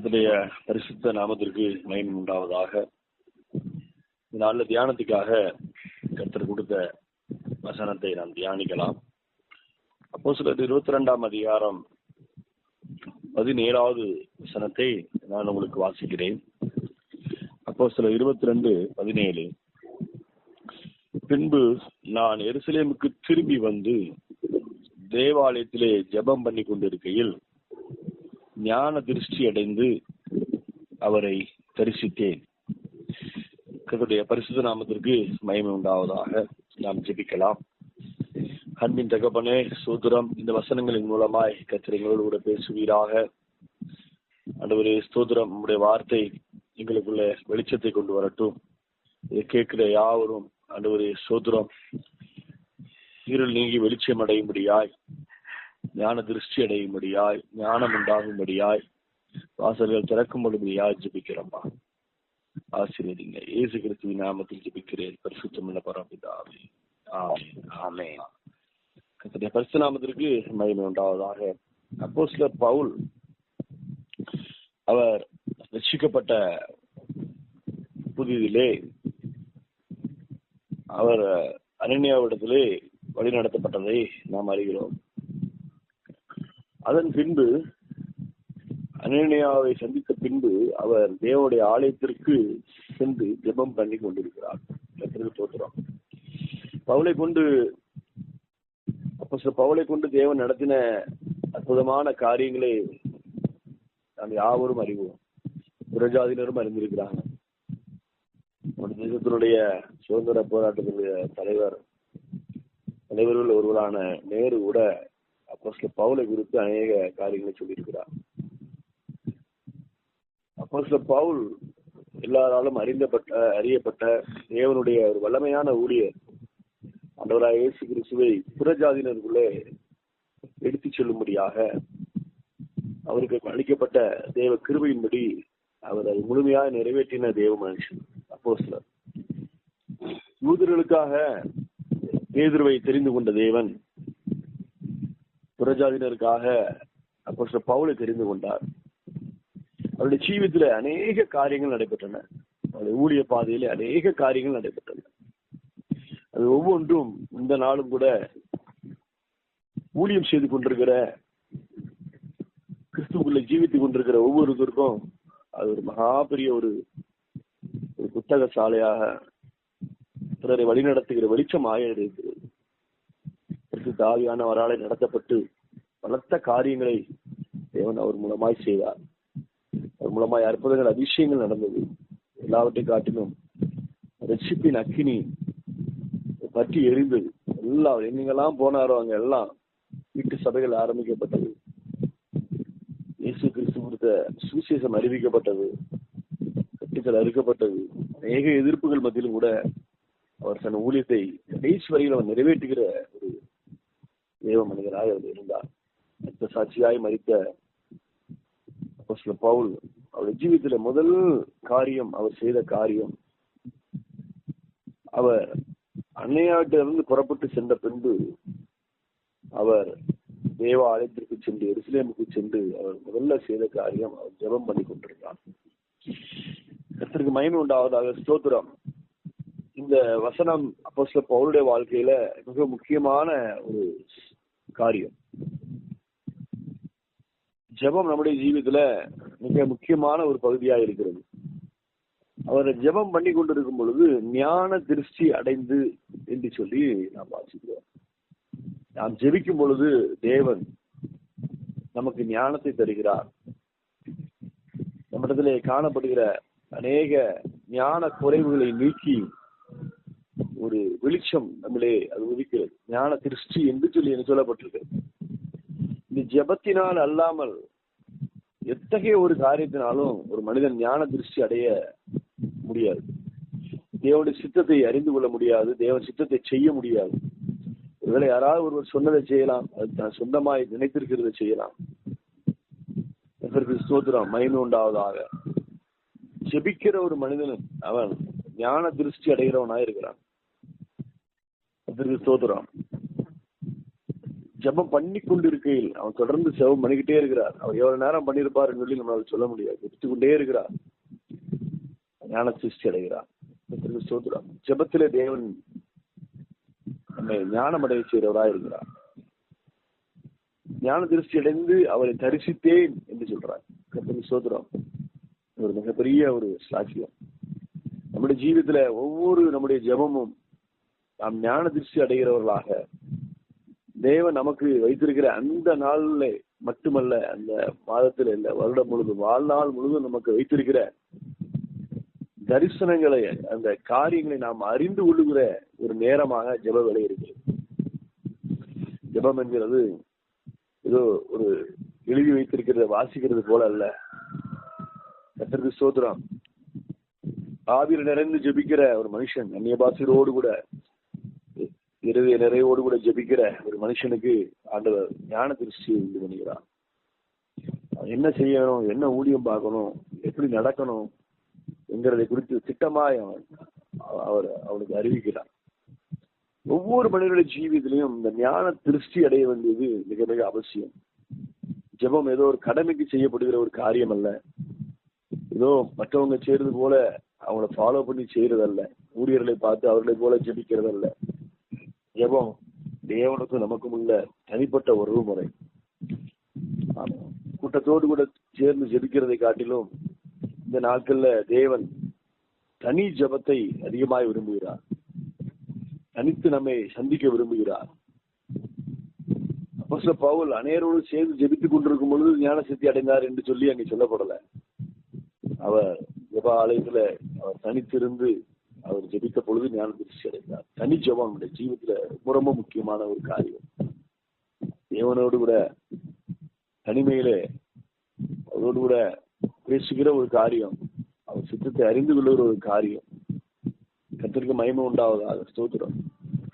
கத்துடைய பரிசுத்த நாமத்திற்கு மயம் உண்டாவதாக. இந்த நாளில் தியானத்துக்காக கர்த்தர் கொடுத்த வசனத்தை நாம் தியானிக்கலாம். அப்போ சிலர் இருபத்தி ரெண்டாம் அதிகாரம் பதினேழாவது வசனத்தை நான் உங்களுக்கு வாசிக்கிறேன். அப்போ சில இருபத்தி ரெண்டு பதினேழு. பின்பு நான் எருசலேமுக்கு திரும்பி வந்து தேவாலயத்திலே ஜெபம் பண்ணி கொண்டிருக்கையில் ஞான திருஷ்டி அடைந்து அவரை தரிசித்தேன். கருடைய பரிசுத்த நாமத்திற்கு மயமை உண்டாவதாக நாம் ஜெபிக்கலாம். அன்பின் தகப்பனே சூத்திரம் இந்த வசனங்களின் மூலமாய் கத்திரங்களோடு கூட பேசுவீராக. ஆண்டவரே ஸ்தோத்திரம். உங்களுடைய வார்த்தை எங்களுக்குள்ள வெளிச்சத்தை கொண்டு வரட்டும். இதை கேட்கிற யாவரும் ஆண்டவரே சோத்திரம் இருள் நீங்கி வெளிச்சம் அடையும்படியாய் ஞான திருஷ்டி அடையும்படியாய் ஞானம் உண்டாகும்படியாய் வாசல்கள் திறக்கும்படியாய் ஜெபிக்கிறோம்மா ஆசீர்வதிங்க. இயேசு கிறிஸ்துவின் நாமத்தில் ஜெபிக்கிறேன். பரிசுத்தமுள்ள பரம்பிதாவே. ஆமென். ஆமென். கர்த்தருடைய பரிசு நாமத்திற்கு மகிமை உண்டாவதாக. அப்போ பவுல் அவர் ரட்சிக்கப்பட்ட புதிதிலே அவர் அனன்யாவிடத்திலே வழி நடத்தப்பட்டதை நாம் அறிகிறோம். அதன் பின்பு அனனியாவை சந்தித்த பின்பு அவர் தேவனுடைய ஆலயத்திற்கு சென்று ஜெபம் பண்ணி கொண்டிருக்கிறார். தோற்றுறோம் பவுலை கொண்டு அப்போ சில பவுலை கொண்டு தேவன் நடத்தின அற்புதமான காரியங்களை நாம் யாவரும் அறிவோம். புறஜாதியினரும் அறிந்திருக்கிறாங்க. நம்ம தேசத்தினுடைய சுதந்திர போராட்டத்தினுடைய தலைவர் தலைவர்கள் ஒருவரான நேரு கூட அப்போஸ்ல பவுலை குறித்து அநேக காரியங்களை சொல்லியிருக்கிறார். அப்போஸ்ல பவுல் எல்லாராலும் அறிந்தப்பட்ட அறியப்பட்ட தேவனுடைய ஒரு வல்லமையான ஊழியர் அண்டவராய் இயேசு கிறிஸ்துவை புறஜாதியினருக்குள்ளே எடுத்துச் செல்லும்படியாக அவருக்கு அளிக்கப்பட்ட தேவ கிருபையின்படி அவர் அது முழுமையாக நிறைவேற்றின தேவ மனுஷன் அப்போ சிலர் யூதர்களுக்காக பேதுருவை தெரிந்து கொண்ட தேவன் புரஜாதினருக்காக அப்போ பவுலை தெரிந்து கொண்டார். அவருடைய ஜீவித்துல அநேக காரியங்கள் நடைபெற்றன. அவருடைய ஊழிய பாதையில அநேக காரியங்கள் நடைபெற்றன. அது ஒவ்வொன்றும் இந்த நாளும் கூட ஊழியம் செய்து கொண்டிருக்கிற கிறிஸ்துக்குள்ள ஜீவித்துக் கொண்டிருக்கிற ஒவ்வொருத்தருக்கும் அது ஒரு மகா பெரிய ஒரு ஒரு புத்தக சாலையாக பிறரை வழிநடத்துகிற வெளிச்சமாக இருக்கிறது பரிசுத்த ஆவியானவராலே நடத்தப்பட்டு பலத்த காரியங்களை தேவன் அவர் மூலமாய் செய்தார். அவர் மூலமாய் அற்புதங்கள் அதிசயங்கள் நடந்தது. எல்லாவற்றையும் காட்டிலும் ரட்சிப்பின் அக்கினி பற்றி எரிந்தது. எல்லாம் எங்கெங்கெல்லாம் போனாரோ அங்க எல்லாம் வீட்டு சபைகள் ஆரம்பிக்கப்பட்டது. இயேசு கிறிஸ்து கொடுத்த சுவிசேஷம் அறிவிக்கப்பட்டது. கட்டுகள் அறுக்கப்பட்டது. அநேக எதிர்ப்புகள் மத்தியிலும் கூட அவர் தன் ஊழியத்தை கடைசி வரையில் அவர் நிறைவேற்றுகிற ஒரு தேவ மனிதராக அவர் இருந்தார். மற்ற சாட்சியாய் மறித்த பவுல் அவருடைய ஜீவித்துல முதல் காரியம் அவர் செய்த காரியம் அவர் அன்னையாட்டிலிருந்து புறப்பட்டு சென்ற பின்பு அவர் தேவ ஆலயத்திற்கு சென்று எருசலேமுக்கு சென்று அவர் முதல்ல செய்த காரியம் அவர் ஜெபம் பண்ணி கொண்டிருந்தார். கர்த்தருக்கு மயமை உண்டாவதாக ஸ்தோத்திரம். இந்த வசனம் அப்போ சில பவுளுடைய வாழ்க்கையில மிக முக்கியமான ஒரு காரியம். ஜெபம் நம்முடைய ஜீவித்துல மிக முக்கியமான ஒரு பகுதியா இருக்கிறது. அவர் ஜெபம் பண்ணி கொண்டிருக்கும் பொழுது ஞான திருஷ்டி அடைந்து என்று சொல்லி நாம் வாசிக்கிறோம். நாம் ஜெபிக்கும் பொழுது தேவன் நமக்கு ஞானத்தை தருகிறார். நம்மிடத்திலே காணப்படுகிற அநேக ஞான குறைவுகளை நீக்கி ஒரு வெளிச்சம் நம்மளே அது உதிக்கிறது. ஞான திருஷ்டி என்று சொல்லி எனக்கு சொல்லப்பட்டிருக்கு. இந்த ஜெபத்தினால் அல்லாமல் எத்தகைய ஒரு காரியத்தினாலும் ஒரு மனிதன் ஞான திருஷ்டி அடைய முடியாது. தேவனுடைய சித்தத்தை அறிந்து கொள்ள முடியாது தேவன் சித்தத்தை செய்ய முடியாது. ஒருவேளை யாராவது ஒருவர் சொன்னதை செய்யலாம் அது தான் சொந்தமாய் நினைத்திருக்கிறத செய்யலாம். ஸ்தோத்திரம் மகிமை உண்டாவதாக ஜெபிக்கிற ஒரு மனிதனும் அவன் ஞான திருஷ்டி அடைகிறவனாய் இருக்கிறான் அதற்கு ஸ்தோத்திரம். ஜெபம் பண்ணி கொண்டு இருக்கையில் அவன் தொடர்ந்து ஜபம் பண்ணிக்கிட்டே இருக்கிறார். அவர் எவ்வளவு நேரம் பண்ணியிருப்பாருன்னு சொல்லி நம்மளால சொல்ல முடியாது. ஜெபித்து கொண்டே இருக்கிறார். ஞான சிருஷ்டி அடைகிறார். கர்த்தருக்கு ஸ்தோத்திரம். ஜபத்திலே தேவன் நம்மை ஞானமடைய செய்கிறவராக இருக்கிறார். ஞான திருஷ்டி அடைந்து அவரை தரிசித்தேன் என்று சொல்றார். கர்த்தருக்கு ஸ்தோத்திரம். ஒரு மிகப்பெரிய ஒரு சாட்சியம். நம்முடைய ஜீவிதத்துல ஒவ்வொரு நம்முடைய ஜெபமும் நாம் ஞான திருஷ்டி அடைகிறவர்களாக தேவன் நமக்கு வைத்திருக்கிற அந்த நாளில் மட்டுமல்ல அந்த மாதத்தில் இல்ல வருடம் முழுதும் வாழ்நாள் முழுதும் நமக்கு வைத்திருக்கிற தரிசனங்களை அந்த காரியங்களை நாம் அறிந்து கொள்ளுகிற ஒரு நேரமாக ஜெப வேலை இருக்கிறது. ஜெபம் என்கிறது ஏதோ ஒரு எழுதி வைத்திருக்கிறத வாசிக்கிறது போல அல்ல. கத்திற்கு சோதரம் ஆவியில் நிறைந்து ஜெபிக்கிற ஒரு மனுஷன் அந்நிய பாசிரோடு கூட இருதய நிறைவோடு கூட ஜெபிக்கிற ஒரு மனுஷனுக்கு ஆண்டவர் ஞான திருஷ்டியை உண்டு பண்ணுகிறார். என்ன செய்யணும் என்ன ஊழியம் பார்க்கணும் எப்படி நடக்கணும் என்கிறதை குறித்து திட்டமாய் அவன் அவர் அவனுக்கு அறிவிக்கிறார். ஒவ்வொரு மனிதனுடைய ஜீவியத்திலையும் இந்த ஞான திருஷ்டி அடைய வேண்டியது மிக மிக அவசியம். ஜெபம் ஏதோ ஒரு கடமைக்கு செய்யப்படுகிற ஒரு காரியம் அல்ல ஏதோ மற்றவங்க செய்யறது போல அவங்கள ஃபாலோ பண்ணி செய்யறதல்ல. ஊழியர்களை பார்த்து அவர்களை போல ஜெபிக்கிறதல்ல. ஜெபம் தேவனுக்கும் நமக்கும் உள்ள தனிப்பட்ட உறவு முறை. கூட்டத்தோடு கூட சேர்ந்து ஜெபிக்கிறதை காட்டிலும் இந்த நாட்கள்ல தேவன் தனி ஜெபத்தை அதிகமாய் விரும்புகிறார். தனித்து நம்மை சந்திக்க விரும்புகிறார். அப்போஸ்தல பவுல் அநேரோடு சேர்ந்து ஜெபித்துக் கொண்டிருக்கும் பொழுது ஞான சித்தி அடைந்தார் என்று சொல்லி அங்கே சொல்லப்படல. அவர் ஜெப ஆலயத்துல அவர் தனித்திருந்து அவர் ஜெபித்த பொழுது ஞான திருஷ்டி அடைந்தார். தனி ஜெபம் நம்முடைய ஜீவத்துல ரொம்ப ரொம்ப முக்கியமான ஒரு காரியம். தேவனோடு கூட தனிமையிலே அவரோடு கூட பேசுகிற ஒரு காரியம் அவர் சித்தத்தை அறிந்து கொள்ளுகிற ஒரு காரியம். கத்திற்கு மயமம் உண்டாவதாக ஸ்தோத்திரம்.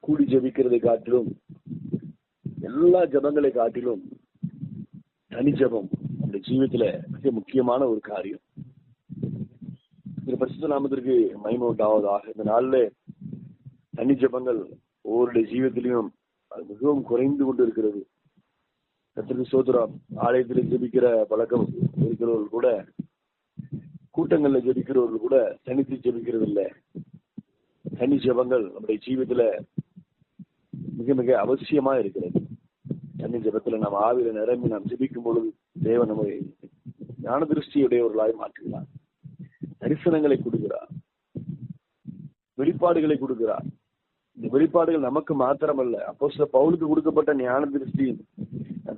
கூடி ஜபிக்கிறதை காட்டிலும் எல்லா ஜபங்களை காட்டிலும் தனி ஜபம் அந்த ஜீவத்துல மிக முக்கியமான ஒரு காரியம். இந்த பரிசுத்த நாமத்திற்கு மகிமை உண்டாவதாக இந்த நாள்ல தனி ஜபங்கள் ஒவ்வொருடைய ஜீவத்திலையும் அது மிகவும் குறைந்து கொண்டு இருக்கிறது கத்திற்கு சோதரம் ஆலயத்தில் ஜெபிக்கிற பழக்கம் இருக்கிறவர்கள் கூட கூட்டங்கள்ல ஜெபிக்கிறவர்கள் கூட தனித்து ஜெபிக்கிறது இல்லை தனி ஜெபங்கள் நம்முடைய ஜீவத்தில் மிக மிக அவசியமா இருக்கிறது. தனி ஜெபத்துல நாம் ஆவியில நிரம்பி நாம் ஜெபிக்கும் பொழுது தேவன் நம்மை ஞான திருஷ்டியுடையவர்களாய் மாற்றுகிறார். தரிசனங்களை கொடுக்கிறார். வெளிப்பாடுகளை கொடுக்கிறார். இந்த வெளிப்பாடுகள் நமக்கு மாத்திரமல்ல. அப்போ சில பவுலுக்கு கொடுக்கப்பட்ட ஞான திருஷ்டி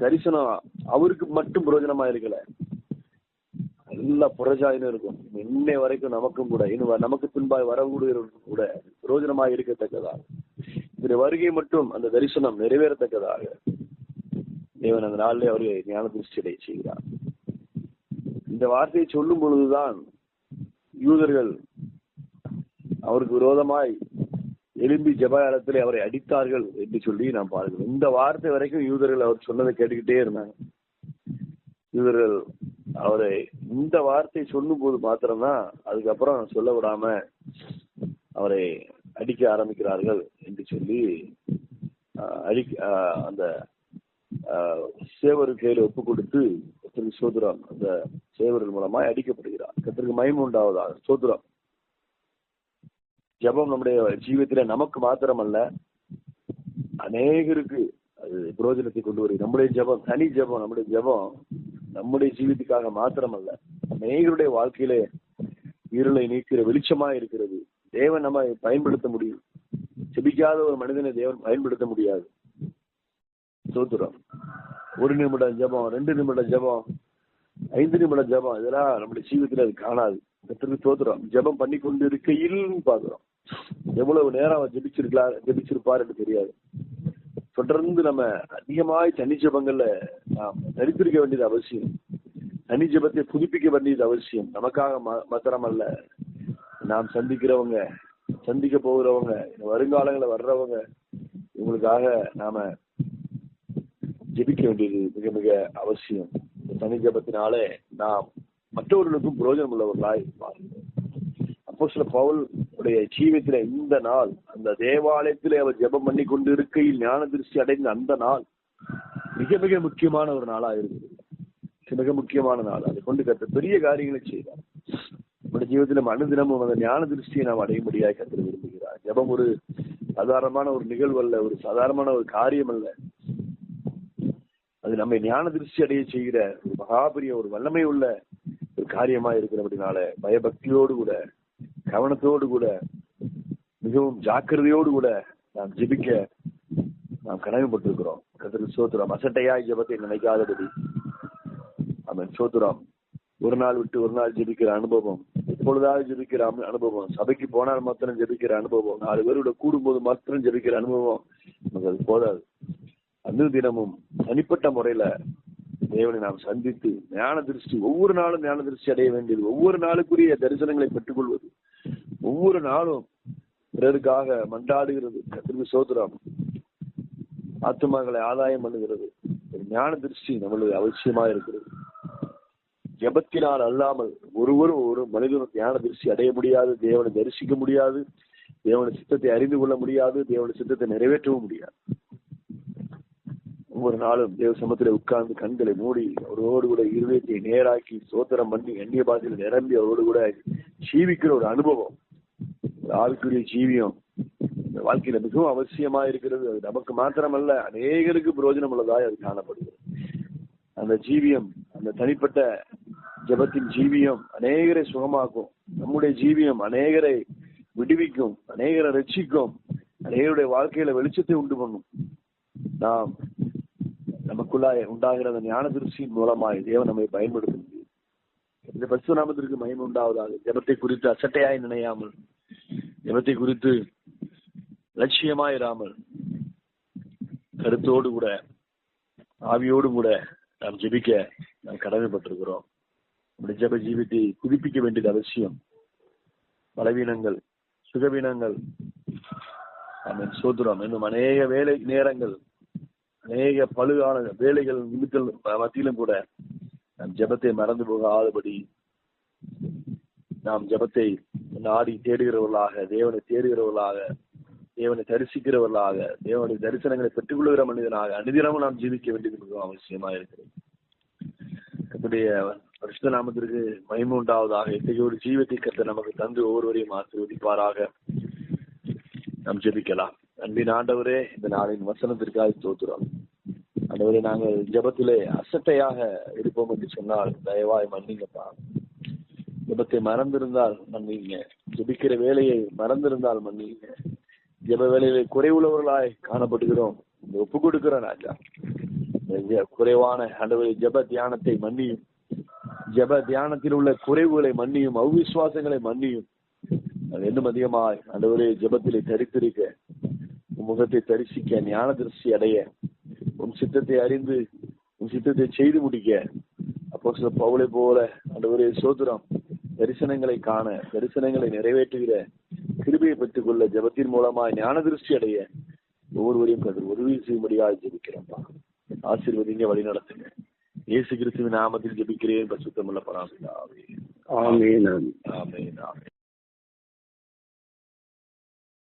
தரிசனம் அவருக்கு மட்டும் பிரயோஜனமா இருக்கல. எல்லா புரஜாயினும் இருக்கும். இன்னை வரைக்கும் நமக்கும் கூட இன்னும் நமக்கு பின்பாய் வரக்கூடியவர்களுக்கும் கூட பிரயோஜனமாக இருக்கத்தக்கதாக. இந்த வருகை மட்டும் அந்த தரிசனம் நிறைவேறத்தக்கதாக. தேவன் அந்த நாளிலே அவர்கள் ஞான திருஷ்டியடை செய்கிறார். இந்த வார்த்தையை சொல்லும் பொழுதுதான் யூதர்கள் அவருக்கு விரோதமாய் எழும்பி ஜபாலத்திலே அவரை அடித்தார்கள் என்று சொல்லி நாம் பார்க்கிறோம். இந்த வார்த்தை வரைக்கும் யூதர்கள் அவர் சொன்னதை கேட்டுக்கிட்டே இருந்தாங்க. யூதர்கள் அவரை இந்த வார்த்தை சொல்லும் போது மாத்திரம்தான் அதுக்கப்புறம் சொல்ல விடாம அவரை அடிக்க ஆரம்பிக்கிறார்கள் என்று சொல்லி அடி அந்த ஆஹ், கையில் ஒப்பு கொடுத்து கத்திரிக்கு சோதுரம். அந்த சேவர்கள் மூலமாய் அடிக்கப்படுகிறார். கத்திரிக்கு மயம் உண்டாவதாக. சோதுரம். ஜெபம் நம்முடைய ஜீவியத்தில நமக்கு மாத்திரமல்ல. அநேகருக்கு அது புரோஜனத்தை கொண்டு வருகிறது. நம்முடைய ஜெபம் தனி ஜெபம் நம்முடைய ஜெபம் நம்முடைய ஜீவித்துக்காக மாத்திரமல்ல. அநேகருடைய வாழ்க்கையிலே இருளை நீக்கிற வெளிச்சமா இருக்கிறது. தேவன் நம்ம பயன்படுத்த முடியும். செபிக்காத ஒரு மனிதனை தேவன் பயன்படுத்த முடியாது. சோத்துரம் ஒரு நிமிடம் ஜெபம் ரெண்டு நிமிடம் ஜெபம் ஐந்து நிமிடம் ஜெபம். இதெல்லாம் நம்முடைய ஜீவித்துல அது காணாது. கத்திற்கு தோத்துறோம். ஜெபம் பண்ணி கொண்டு இருக்கையில் பாக்குறோம் எவ்வளவு நேரம் அவர் ஜெபிச்சிருக்கலாம் ஜபிச்சிருப்பாருன்னு தெரியாது. தொடர்ந்து நம்ம அதிகமாய் தனி ஜபங்கள்ல நாம் தரித்திருக்க வேண்டியது அவசியம். தனி ஜெபத்தை புதுப்பிக்க வேண்டியது அவசியம். நமக்காக ம- அல்ல நாம் சந்திக்கிறவங்க சந்திக்க போகிறவங்க வருங்காலங்களில் வர்றவங்க இவங்களுக்காக நாம ஜெபிக்க வேண்டியது மிக மிக அவசியம். இந்த தனி ஜெபத்தினாலே நாம் மற்றவர்களுக்கும் பிரயோஜனம் உள்ளவர்களாய் மாறுகிறோம் அப்போ சில பவுல் உடைய ஜீவியத்தில இந்த நாள் அந்த தேவாலயத்திலே அவர் ஜெபம் பண்ணி கொண்டு இருக்கையில் ஞான திருஷ்டி அடைந்த அந்த நாள் மிக மிக முக்கியமான ஒரு நாளா இருக்குது. மிக முக்கியமான நாள். அதை கொண்டு கத்த பெரிய காரியங்களை செய்தார். நம்முடைய ஜீவத்தில் நம்ம அனுதினமும் அந்த ஞான திருஷ்டியை நாம் அடையும்படியாக கத்திர விரும்புகிறார். ஜெபம் ஒரு சாதாரணமான ஒரு நிகழ்வு அல்ல ஒரு சாதாரணமான ஒரு காரியம் அல்ல. அது நம்மை ஞான திருஷ்டி அடைய செய்கிற ஒரு மகாபெரிய ஒரு வல்லமை உள்ள ஒரு காரியமா இருக்கிறபடினால பயபக்தியோடு கூட கவனத்தோடு கூட மிகவும் ஜாக்கிரதையோடு கூட நாம் ஜெபிக்க நாம் கடமைப்பட்டிருக்கிறோம். கத்திர சோத்திரம் அசட்டையாய் ஜபத்தை நினைக்காதபடி. அவன் சோத்துராம் ஒரு நாள் விட்டு ஒரு நாள் ஜெபிக்கிற அனுபவம் எப்பொழுதாவது ஜெபிக்கிற அனுபவம் சபைக்கு போனால் மாத்திரம் ஜெபிக்கிற அனுபவம் நாலு பேரோட கூடும்போது மாத்திரம் ஜெபிக்கிற அனுபவம் நமக்கு அது போதாது. அன்று தினமும் தனிப்பட்ட முறையில தேவனை நாம் சந்தித்து ஞான திருஷ்டி ஒவ்வொரு நாளும் ஞான திருஷ்டி அடைய வேண்டியது ஒவ்வொரு நாளுக்குரிய தரிசனங்களை பெற்றுக்கொள்வது. ஒவ்வொரு நாளும் பிறருக்காக மண்டாடுகிறது கத்திரி சோதரம் ஆத்மாக்களை ஆதாயம் பண்ணுகிறது. ஒரு ஞான திருஷ்டி நம்மளுக்கு அவசியமா இருக்கிறது. ஜெபத்தினால் அல்லாமல் ஒருவரும் ஒரு மனிதனும் ஞான திருஷ்டி அடைய முடியாது தேவனை தரிசிக்க முடியாது தேவன சித்தத்தை அறிந்து கொள்ள முடியாது தேவன சித்தத்தை நிறைவேற்றவும் முடியாது. ஒவ்வொரு நாளும் தேவ சமத்துல உட்கார்ந்து கண்களை மூடி அவரோடு கூட இருதயத்தை நேராக்கி சோத்திரம் பண்ணி எண்ணிய பாதையில் நிரம்பி அவரோடு கூட ஜீவிக்கிற ஒரு அனுபவம். ஒரு ஆவிக்குரிய ஜீவியம். இந்த வாழ்க்கையில மிகவும் அவசியமா இருக்கிறது. அது நமக்கு மாத்திரமல்ல அநேகருக்கு பிரயோஜனம் உள்ளதாய் அது காணப்படுகிறது. அந்த ஜீவியம் அந்த தனிப்பட்ட ஜெபத்தின் ஜீவியம் அநேகரை சுகமாக்கும். நம்முடைய ஜீவியம் அநேகரை விடுவிக்கும் அநேகரை ரட்சிக்கும் அநேகருடைய வாழ்க்கையில வெளிச்சத்தை உண்டு பண்ணும். நாம் நமக்குள்ளாய் உண்டாகிற அந்த ஞான திருஷ்டியின் மூலமாய் தேவன் நம்மை பயன்படுத்துகிறது. இந்த பசுநாமத்திற்கு மயம் உண்டாவதாக. ஜெபத்தை குறித்து அசட்டையாய் நினையாமல் ஜெபத்தை குறித்து லட்சியமாயிராமல் கருத்தோடு கூட ஆவியோடு கூட நாம் ஜெபிக்க நாம் கடமைப்பட்டிருக்கிறோம். நம்முடைய ஜெப ஜீவித்தை புதுப்பிக்க வேண்டியது அவசியம். பலவீனங்கள் சுகவீனங்கள். ஆமென். சோதுரம் இன்னும் அநேக வேலை நேரங்கள் அநேக பழுகான வேலைகள் நிமித்தல் மத்தியிலும் கூட நாம் ஜெபத்தை மறந்து போகாதபடி நாம் ஜெபத்தை நாடி தேடுகிறவர்களாக தேவனை தேடுகிறவர்களாக தேவனை தரிசிக்கிறவர்களாக தேவனுடைய தரிசனங்களை பெற்றுக்கொள்கிற மனிதனாக அனுதினமும் நாம் ஜீவிக்க வேண்டியது மிகவும் அவசியமா இருக்கிறது. கர்த்தருடைய பரிசுத்த நாமத்திற்கு மகிமை உண்டாவதாக இத்தகைய ஒரு ஜீவத்தை கத்த நமக்கு தந்து ஒவ்வொருவரையும் ஆசீர்வதிப்பாராக. நாம் ஜெபிக்கலாம். அன்பின் ஆண்டவரே இந்த நாளின் வசனத்திற்காக தோத்துறோம் ஆண்டவரே நாங்கள் ஜபத்திலே அசட்டையாக இருப்போம் என்று சொன்னால் தயவாய் மன்னிங்கப்பா. ஜெபத்தை மறந்திருந்தால் மன்னிங்க. ஜபிக்கிற வேலையை மறந்திருந்தால் மன்னிங்க. ஜெப வேலையிலே குறைவுள்ளவர்களாய் காணப்படுகிறோம். ஒப்பு கொடுக்கிறோம் ராஜா. குறைவான ஆண்டவரே ஜெப தியானத்தை மன்னியும். ஜெப தியானத்தில் உள்ள குறைவுகளை மன்னியும். அவிசுவாசங்களை மன்னியும். அது அதிகமாய் ஆண்டவரே ஜபத்திலே தரித்திருக்க உன் முகத்தை தரிசிக்க ஞான திருஷ்டி அடைய உன் சித்தத்தை அறிந்து உன் சித்தத்தை செய்து முடிக்க. அப்போ சில பவுளை போல ஆண்டவரே சோதரம் தரிசனங்களை காண தரிசனங்களை நிறைவேற்றுகிற கிருபையை பெற்றுக் கொள்ள ஜெபத்தின் மூலமாய் ஞான திருஷ்டி அடைய ஒவ்வொருவரையும் கண்டு உதவி செய்யும்படியாக ஜெபிக்கிறேன்ப்பா ஆசீர்வதிங்க வழி நடத்துங்க. இயேசு கிறிஸ்துவின் நாமத்தில் ஜெபிக்கிறேன் பசுத்தமுள்ள பராமரித்தாவே ஆமென். ஆமென் ஆமென்.